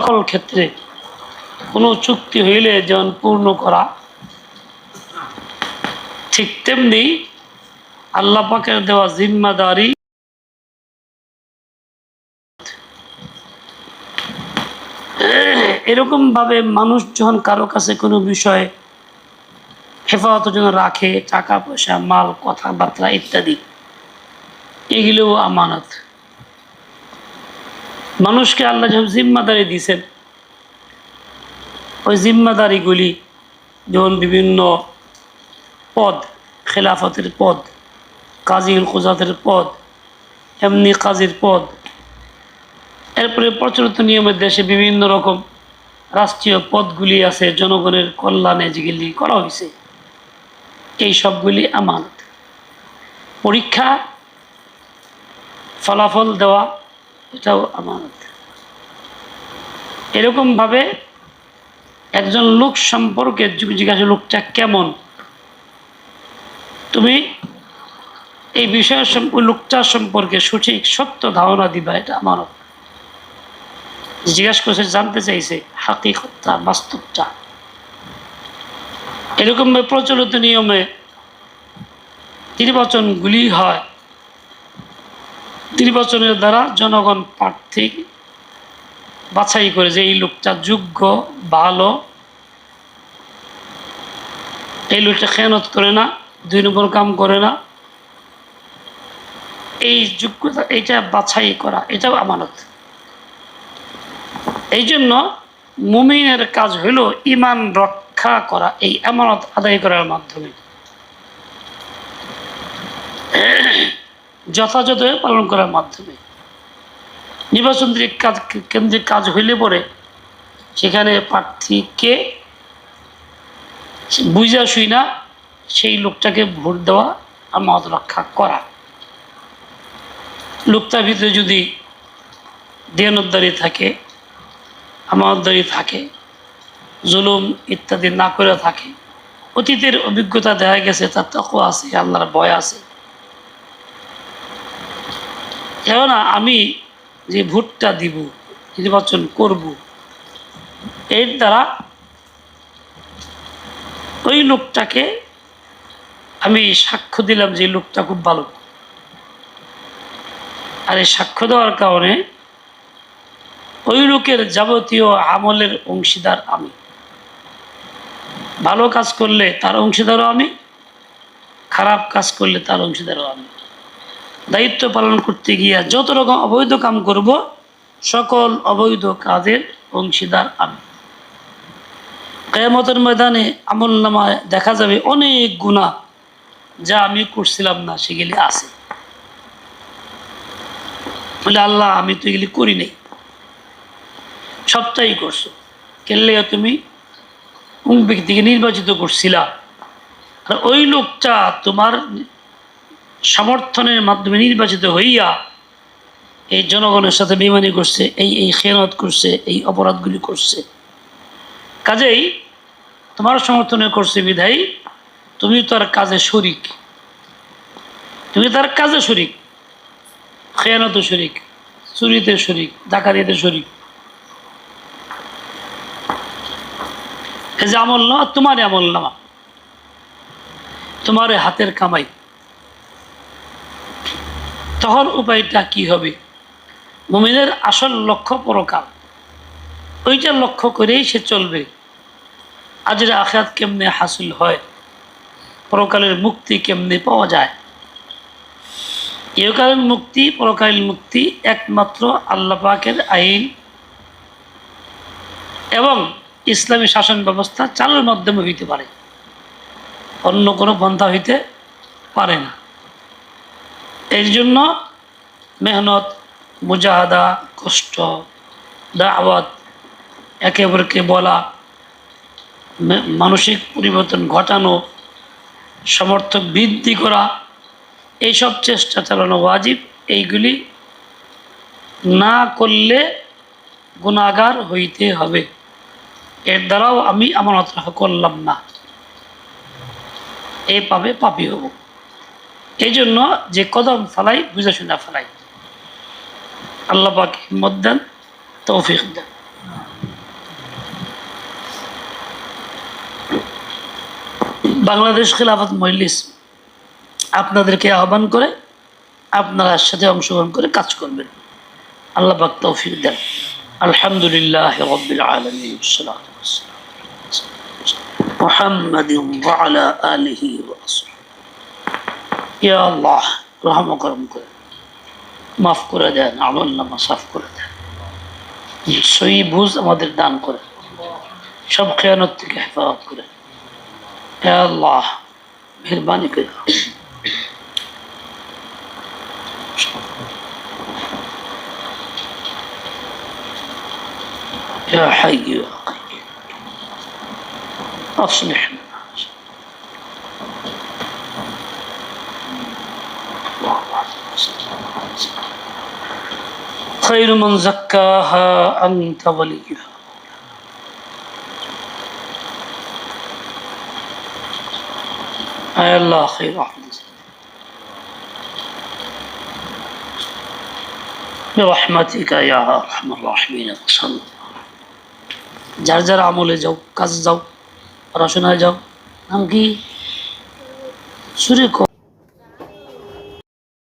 সকল ক্ষেত্রে কোনো চুক্তি হইলে যেমন পূর্ণ করা, ঠিক তেমনি আল্লাহ পাকের দেওয়া জিম্মাদারি এরকম ভাবে মানুষ যখন কারও কাছে কোনো বিষয়ে হেফাজত জন্য রাখে, টাকা পয়সা, মাল কথাবার্তা ইত্যাদি, এগুলোও আমানত। মানুষকে আল্লাহ যখন জিম্মাদারি দিয়েছেন, ওই জিম্মাদারিগুলি যেমন বিভিন্ন পদ, খেলাফতের পদ কাজীর কুজাতের পদ, এমনি কাজীর পদ, এরপরে প্রচলিত নিয়মের দেশে বিভিন্ন রকম রাষ্ট্রীয় পদগুলি আছে, জনগণের কল্যাণে যেগুলি করা হয়েছে, এই সবগুলি আমানত। পরীক্ষা, ফলাফল দেওয়া এটাও আমানত এরকমভাবে একজন লোক সম্পর্কে জিজ্ঞাসা লোকটা কেমন? তুমি এই বিষয় লোকটার সম্পর্কে সঠিক, সত্য ধারণা দিবা, এটা আমানত জিজ্ঞাসা করছে জানতে চাইছে, হাকিকতটা, বাস্তবটা? এরকমভাবে প্রচলিত নিয়মে নির্বাচনগুলি হয়। নির্বাচনের দ্বারা জনগণ প্রার্থী বাছাই করে যে এই লোকটা যোগ্য, ভালো, এই লোকটা খেয়ানত করে না, দুই নম্বর কাম করে না। এই যোগ্যতা এটা বাছাই করা, এটাও আমানত। এই জন্য মুমিনের কাজ হলো ইমান রক্ষা করা, এই আমানত আদায় করার মাধ্যমে। যথাযথভাবে পালন করার মাধ্যমে। নির্বাচন কাজ কেন্দ্রিক কাজ হইলে পরে সেখানে প্রার্থীকে বুঝা শুই না, সেই লোকটাকে ভোট দেওয়া আর মত রক্ষা করা। লোকটার ভিতরে যদি দেনদারি থাকে, আমানতদারি থাকে, জুলুম ইত্যাদি না করে থাকে, অতীতের অভিজ্ঞতা দেখা গেছে, তার তক আছে, আল্লাহর ভয় আছে। কেননা আমি যে ভোটটা দিব, নির্বাচন করব, এর দ্বারা ওই লোকটাকে আমি সাক্ষ্য দিলাম যে লোকটা খুব ভালো। আর এই সাক্ষ্য দেওয়ার কারণে ওই লোকের যাবতীয় আমলের অংশীদার আমি। ভালো কাজ করলে তার অংশীদারও আমি, খারাপ কাজ করলে তার অংশীদারও আমি। দায়িত্ব পালন করতে গিয়া যত রকম অবৈধ কাম করব, সকল অবৈধ কাজের অংশীদার আমি। কেয়ামতের ময়দানে আমল নামায় দেখা যাবে অনেক গুণা যা আমি করছিলাম না, সেগুলি আছে। বলে, আল্লাহ, আমি তো এগুলি করি নাই। সবটাই করছ। কেনলে তুমি? কোন ব্যক্তিকে নির্বাচিত করছিলা। আর ওই লোকটা তোমার সমর্থনের মাধ্যমে নির্বাচিত হইয়া এই জনগণের সাথে বেমানি করছে, এই এই খেয়ানত করছে, এই অপরাধগুলি করছে। কাজেই তোমার সমর্থনে করছে বিধাই তুমি তার কাজে শরিক। তুমি তার কাজে শরিক। খেয়ানত শরিক, চুরিতে শরিক, ডাকাতিতে শরিক। এই যে আমল নামা তোমার আমল নামা। তোমার হাতের কামাই। তখন উপায়টা কি হবে? মুমিনের আসল লক্ষ্য পরকাল। ওইটা লক্ষ্য করেই সে চলবে। আজের আখাত কেমনে হাসিল হয়? পরকালের মুক্তি কেমনে পাওয়া যায়? ইহকালীন মুক্তি, পরকালীন মুক্তি একমাত্র আল্লাহ পাকের আইন। এবং ইসলামী শাসন ব্যবস্থা চালুর মাধ্যমে হইতে পারে। অন্য কোনো পন্থা হইতে পারে না। এর জন্য মেহনত, মুজাহাদা, কষ্ট, দাওয়াত, একে অপরকে বলা মানসিক পরিবর্তন ঘটানো, সমর্থক বৃদ্ধি করা, এইসব চেষ্টা চালানো ওয়াজিব। এইগুলি না করলে গুণাগার হইতে হবে। এর দ্বারাও আমি আমানত করলাম না। এই পাবে পাপি হব। এই জন্য যে কদম ফালাই বুঝা শুনা ফালাই। আল্লাহ পাক হিম্মত দেন, তৌফিক দেন। বাংলাদেশ খেলাফত মহিলিস আপনাদেরকে আহ্বান করে, আপনারা সাথে অংশগ্রহণ করে কাজ করবেন। আল্লাহ পাক তৌফিক দেন। আলহামদুলিল্লাহ রবিল আলমী সালাম محمد وعلى آله ইয়া আল্লাহ রহম করম করে মাফ করে দেন আমল নামা সাফ করে দেন সই বুঝ আমাদের দান করে সব খেয়ানত থেকে হেফাজত করে হে আল্লাহ মেহরবানি করে দাও। يا حي يا قيوم أصلح لنا خير من زكاها أنت وليها أي الله خير أحمد برحمتك يا أرحم الراحمين صلى الله যার যার আমলে যাও কাজ যাও পড়াশোনায় যাও নাম কি সুরে